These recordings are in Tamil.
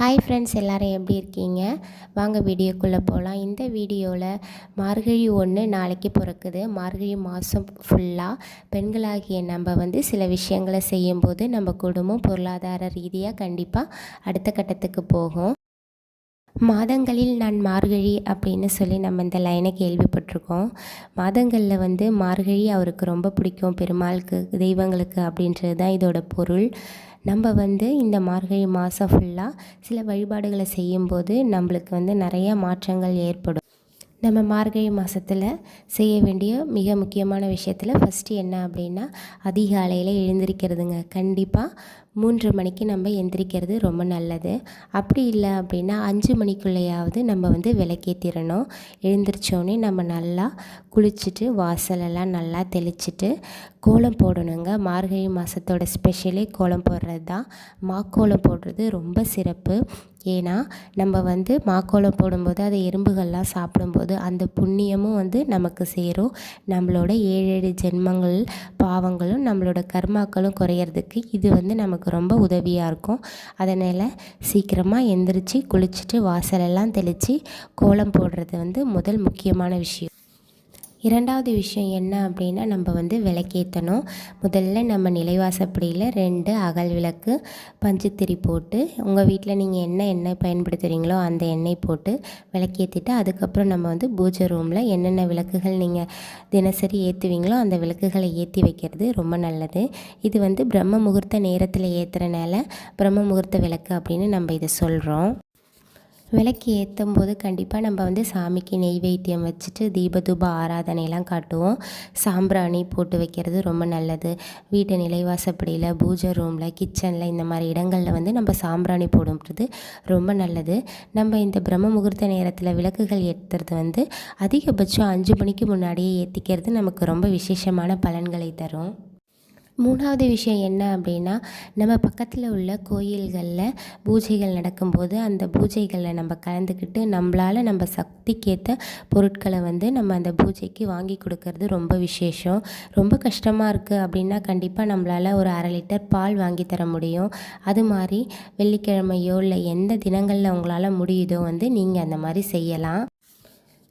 ஹாய் ஃப்ரெண்ட்ஸ் எல்லோரும் எப்படி இருக்கீங்க? வாங்க வீடியோக்குள்ளே போகலாம் இந்த வீடியோவில் மார்கழி ஒன்று நாளைக்கு பிறக்குது. மார்கழி மாதம் ஃபுல்லாக பெண்களாகிய நம்ம வந்து சில விஷயங்களை செய்யும்போது நம்ம குடும்பம் பொருளாதார ரீதியாக கண்டிப்பாக அடுத்த கட்டத்துக்கு போகும். மாதங்களில் நான் மார்கழி அப்படின்னு சொல்லி நம்ம இந்த லைனை கேள்விப்பட்டிருக்கோம். மாதங்களில் வந்து மார்கழி அவருக்கு ரொம்ப பிடிக்கும். பெருமாளுக்கு தெய்வங்களுக்கு அப்படின்றது தான் இதோட பொருள். நம்ம வந்து இந்த மார்கழி மாதம் ஃபுல்லாக சில வழிபாடுகளை செய்யும்போது நம்மளுக்கு வந்து நிறையா மாற்றங்கள் ஏற்படும். நம்ம மார்கழி மாதத்தில் செய்ய வேண்டிய மிக முக்கியமான விஷயத்தில் ஃபஸ்ட்டு என்ன அப்படின்னா அதிகாலையில் எழுந்திருக்கிறதுங்க. கண்டிப்பாக மூன்று மணிக்கு நம்ம எந்திரிக்கிறது ரொம்ப நல்லது. அப்படி இல்லை அப்படின்னா அஞ்சு மணிக்குள்ளேயாவது நம்ம வந்து விளக்கேற்றிடணும் எழுந்திரிச்சோடனே நம்ம நல்லா குளிச்சுட்டு வாசலெல்லாம் நல்லா தெளிச்சுட்டு கோலம் போடணுங்க. மார்கழி மாதத்தோட ஸ்பெஷலே கோலம் போடுறது தான் மாக்கோலம் போடுறது ரொம்ப சிறப்பு. ஏன்னா நம்ம வந்து மாக்கோலம் போடும்போது அதை எறும்புகள்லாம் சாப்பிடும்போது அந்த புண்ணியமும் வந்து நமக்கு சேரும். நம்மளோட ஏழேழு ஜென்மங்கள் பாவங்களும் நம்மளோட கர்மாக்களும் குறையிறதுக்கு இது வந்து நமக்கு ரொம்ப உதவியாக இருக்கும். அதனால் சீக்கிரமாக எந்திரிச்சு குளிச்சுட்டு வாசலெல்லாம் தெளித்து கோலம் போடுறது வந்து முதல் முக்கியமான விஷயம். இரண்டாவது விஷயம் என்ன அப்படின்னா நம்ம வந்து விளக்கேற்றணும் முதல்ல நம்ம நிலைவாசப்படியில் ரெண்டு அகல் விளக்கு பஞ்சுத்திரி போட்டு உங்கள் வீட்டில் நீங்கள் என்ன எண்ணெய் பயன்படுத்துகிறீங்களோ அந்த எண்ணெய் போட்டு விளக்கேற்றிட்டு அதுக்கப்புறம் நம்ம வந்து பூஜை ரூமில் என்னென்ன விளக்குகள் நீங்கள் தினசரி ஏற்றுவீங்களோ அந்த விளக்குகளை ஏற்றி வைக்கிறது ரொம்ப நல்லது. இது வந்து பிரம்ம முகூர்த்த நேரத்தில் ஏற்றுறனால பிரம்ம முகூர்த்த விளக்கு அப்படின்னு நம்ம இதை சொல்கிறோம் விளக்கு ஏற்றும் போது கண்டிப்பாக நம்ம வந்து சாமிக்கு நெய்வேத்தியம் வச்சுட்டு தீபதூப ஆராதனையெல்லாம் காட்டுவோம். சாம்பிராணி போட்டு வைக்கிறது ரொம்ப நல்லது. வீட்டு நிலைவாசப்படியில் பூஜை ரூமில் கிச்சனில் இந்த மாதிரி இடங்களில் வந்து நம்ம சாம்பிராணி போடும்ன்றது ரொம்ப நல்லது. நம்ம இந்த பிரம்ம முகூர்த்த நேரத்தில் விளக்குகள் ஏற்றுறது வந்து அதிகபட்சம் அஞ்சு மணிக்கு முன்னாடியே ஏற்றிக்கிறது நமக்கு ரொம்ப விசேஷமான பலன்களை தரும். மூணாவது விஷயம் என்ன அப்படின்னா நம்ம பக்கத்தில் உள்ள கோயில்களில் பூஜைகள் நடக்கும்போது அந்த பூஜைகளில் நம்ம கலந்துக்கிட்டு நம்மளால் நம்ம சக்திக்கேற்ற பொருட்களை வந்து நம்ம அந்த பூஜைக்கு வாங்கி கொடுக்கறது ரொம்ப விசேஷம். ரொம்ப கஷ்டமாக இருக்குது அப்படின்னா கண்டிப்பாக நம்மளால் ஒரு அரை லிட்டர் பால் வாங்கி தர முடியும். அது மாதிரி வெள்ளிக்கிழமையோ இல்லை எந்த தினங்களில் உங்களால் முடியுதோ வந்து நீங்கள் அந்த மாதிரி செய்யலாம்.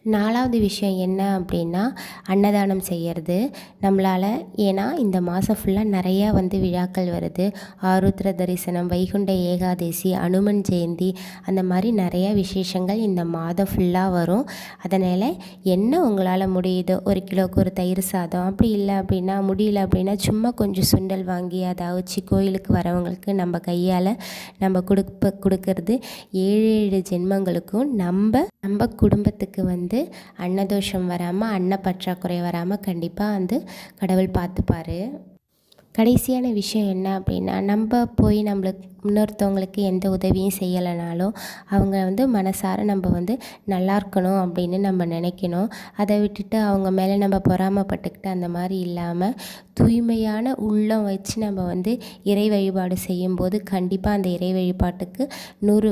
நாலாவது விஷயம் என்ன அப்படின்னா அன்னதானம் செய்கிறது நம்மளால் ஏன்னா இந்த மாதம் ஃபுல்லாக நிறையா வந்து விழாக்கள் வருது. ஆருத்ர தரிசனம் வைகுண்ட ஏகாதசி அனுமன் ஜெயந்தி அந்த மாதிரி நிறையா விசேஷங்கள் இந்த மாதம் ஃபுல்லாக வரும். அதனால் என்ன உங்களால் முடியுதோ? ஒரு கிலோக்கு ஒரு தயிர் சாதம். அப்படி இல்லை அப்படின்னா முடியல அப்படின்னா சும்மா கொஞ்சம் சுண்டல் வாங்கி அதை வச்சு கோயிலுக்கு வரவங்களுக்கு நம்ம கையால் நம்ம கொடுப்ப கொடுக்கறது ஏழு ஏழு ஜென்மங்களுக்கும் நம்ம நம்ம குடும்பத்துக்கு வந்து வந்து அன்னதோஷம் வராமல் அன்ன பற்றாக்குறை வராமல் கண்டிப்பாக வந்து கடவுள் பார்த்துப்பாரு. கடைசியான விஷயம் என்ன அப்படின்னா நம்ம போய் நம்மளுக்கு இன்னொருத்தவங்களுக்கு எந்த உதவியும் செய்யலைனாலும் அவங்க வந்து மனசார நம்ம வந்து நல்லா இருக்கணும் அப்படின்னு நம்ம நினைக்கணும். அதை விட்டுட்டு அவங்க மேலே நம்ம பொறாமப்பட்டுக்கிட்டு அந்த மாதிரி இல்லாமல் தூய்மையான உள்ளம் வச்சு நம்ம வந்து இறை வழிபாடு செய்யும்போது கண்டிப்பாக அந்த இறை வழிபாட்டுக்கு நூறு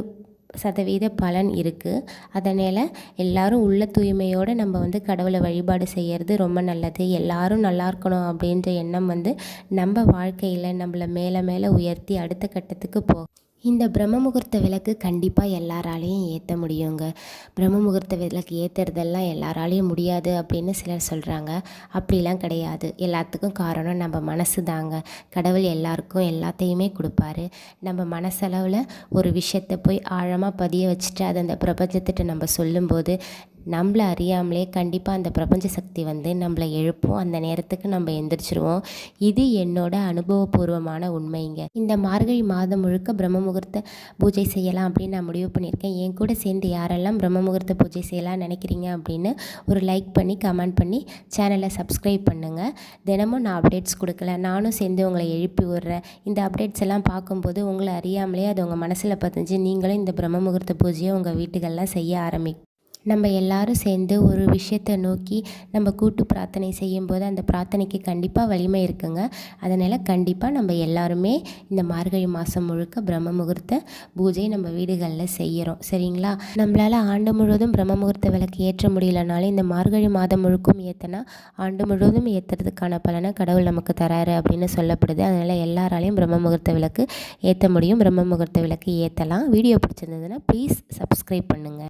சதவீத பலன் இருக்குது அதனால் எல்லோரும் உள்ள தூய்மையோடு நம்ம வந்து கடவுளை வழிபாடு செய்கிறது ரொம்ப நல்லது. எல்லோரும் நல்லா இருக்கணும் அப்படின்ற எண்ணம் வந்து நம்ம வாழ்க்கையில் நம்மளை மேலே மேலே உயர்த்தி அடுத்த கட்டத்துக்கு போ இந்த பிரம்ம முகூர்த்த விளக்கு கண்டிப்பாக எல்லாராலையும் ஏற்ற முடியுங்க. பிரம்ம முகூர்த்த விளக்கு ஏற்றுறதெல்லாம் எல்லாராலையும் முடியாது அப்படின்னு சிலர் சொல்கிறாங்க அப்படிலாம் கிடையாது. எல்லாத்துக்கும் காரணம் நம்ம மனசு தாங்க. கடவுள் எல்லாருக்கும் எல்லாத்தையுமே கொடுப்பாரு. நம்ம மனசளவில் ஒரு விஷயத்தை போய் ஆழமாக பதிய வச்சுட்டு அதை அந்த பிரபஞ்சத்திட்ட நம்ம சொல்லும்போது நம்மளை அறியாமலே கண்டிப்பாக அந்த பிரபஞ்ச சக்தி வந்து நம்மளை எழுப்பும். அந்த நேரத்துக்கு நம்ம எந்திரிச்சிருவோம். இது என்னோட அனுபவபூர்வமான உண்மைங்க. இந்த மார்கழி மாதம் முழுக்க பிரம்ம முகூர்த்த பூஜை செய்யலாம் அப்படின்னு நான் முடிவு பண்ணியிருக்கேன். என் கூட சேர்ந்து யாரெல்லாம் பிரம்ம முகூர்த்த பூஜை செய்யலாம் நினைக்கிறீங்க அப்படின்னு ஒரு லைக் பண்ணி கமெண்ட் பண்ணி சேனலை சப்ஸ்கிரைப் பண்ணுங்கள் தினமும் நான் அப்டேட்ஸ் கொடுக்கல. நானும் சேர்ந்து உங்களை எழுப்பி விட்றேன். இந்த அப்டேட்ஸ் எல்லாம் பார்க்கும்போது உங்களை அறியாமலே அது உங்கள் மனசில் பதிஞ்சு நீங்களும் இந்த பிரம்ம முகூர்த்த பூஜையை உங்கள் வீட்டுக்கெல்லாம் செய்ய ஆரம்பி நம்ம எல்லாரும் சேர்ந்து ஒரு விஷயத்தை நோக்கி நம்ம கூட்டு பிரார்த்தனை செய்யும்போது அந்த பிரார்த்தனைக்கு கண்டிப்பாக வலிமை இருக்குங்க. அதனால் கண்டிப்பாக நம்ம எல்லாருமே இந்த மார்கழி மாதம் முழுக்க பிரம்ம முகூர்த்த பூஜை நம்ம வீடுகளில் செய்கிறோம் சரிங்களா? நம்மளால் ஆண்டு முழுவதும் பிரம்ம முகூர்த்த விளக்கு ஏற்ற முடியலனாலும் இந்த மார்கழி மாதம் முழுக்கும் ஏற்றினா ஆண்டு முழுவதும் ஏற்றுறதுக்கான பலனை கடவுள் நமக்கு தராரு அப்படின்னு சொல்லப்படுது. அதனால் எல்லாராலையும் பிரம்ம முகூர்த்த விளக்கு ஏற்ற முடியும். பிரம்ம முகூர்த்த விளக்கு ஏற்றலாம் வீடியோ பிடிச்சிருந்ததுன்னா ப்ளீஸ் சப்ஸ்கிரைப் பண்ணுங்கள்